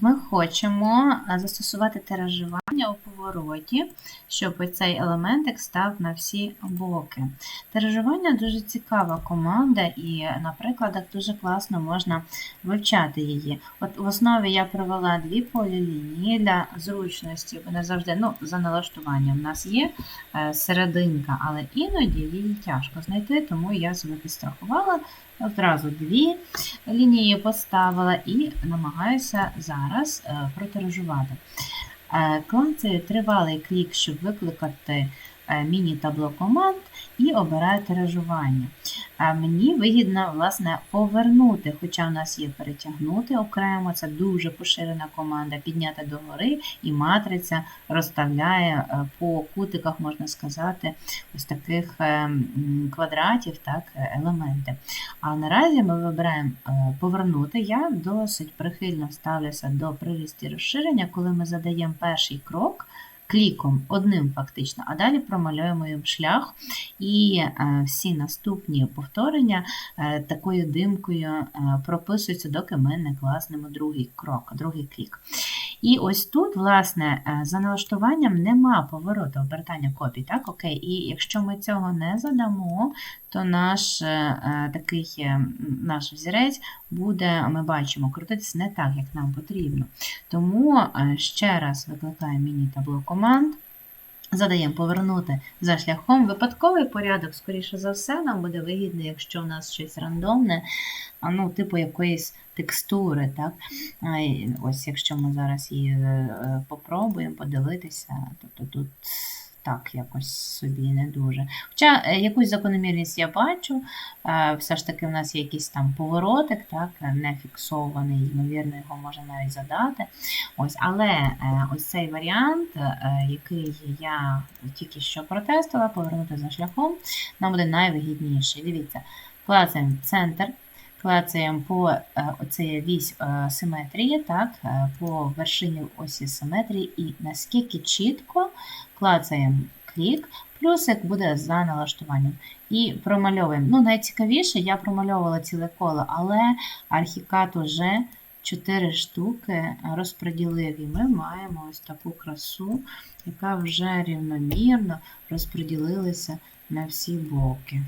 ми хочемо е, застосувати тиражування у повороті, щоб цей елементик став на всі боки. Тиражування дуже цікава команда, і на прикладах дуже класно можна вивчати її. От в основі я провела дві полілінії для зручності, бо не завжди ну, за налаштуванням. У нас є е, серединка, але іноді її тяжко знайти, тому я себе підстрахувала. Одразу дві лінії поставила і намагаюся зараз е, протиражувати. Клан це тривалий клік, щоб викликати е, міні-табло команд і обираю тиражування. Мені вигідно власне повернути, хоча в нас є перетягнути окремо, це дуже поширена команда, підняти догори, і матриця розставляє е, по кутиках, можна сказати, ось таких е, квадратів, так, е, елементи. А наразі ми вибираємо е, повернути. Я досить прихильно ставлюся до прирісті розширення, коли ми задаємо перший крок. Кліком одним фактично, а далі промалюємо їм шлях, і е, всі наступні повторення е, такою димкою е, прописуються, доки ми не класнемо другий крок, другий клік. І ось тут, власне, е, за налаштуванням нема повороту обертання копій, так, окей. І якщо ми цього не задамо, то наш е, е, такий наш взірець буде, ми бачимо, крутитися не так, як нам потрібно. Тому ще раз викликаємо міні-табло команд. Задаємо повернути за шляхом. Випадковий порядок, скоріше за все, нам буде вигідно, якщо в нас щось рандомне, ну, типу якоїсь текстури. Так? Ось якщо ми зараз її е, е, попробуємо подивитися, тобто тут так якось собі не дуже. Хоча е, якусь закономірність я бачу, е, все ж таки в нас є якийсь там поворотик, так, не фіксований, ймовірно, його можна навіть задати. Ось, але е, ось цей варіант, е, який я тільки що протестила, повернути за шляхом, нам буде найвигідніший. Дивіться, клацаємо центр, клацаємо по е, вісь е, симетрії, так, е, по вершині осі симетрії, і наскільки чітко клацаємо клік, плюсик буде за налаштуванням. І промальовуємо. Ну, найцікавіше, я промальовувала ціле коло, але архікат уже 4 штуки розподілив, і ми маємо ось таку красу, яка вже рівномірно розподілилася на всі боки.